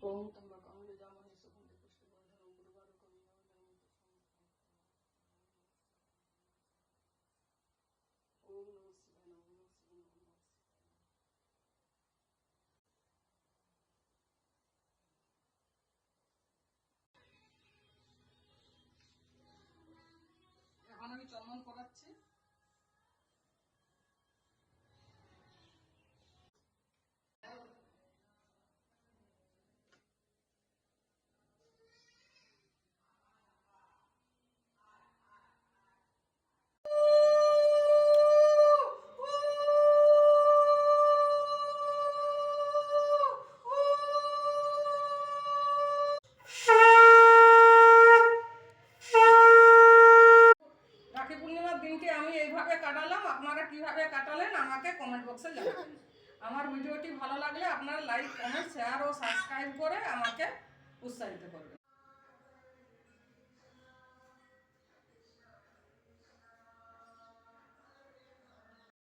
风。এইভাবে কাটালাম, আপনারা কীভাবে কাটালেন, আমাকে কমেন্ট বক্সে জানাবেন। আমার ভিডিওটি ভালো লাগলে আপনারা লাইক কমেন্ট শেয়ার ও সাবস্ক্রাইব করে আমাকে উৎসাহিত করবেন।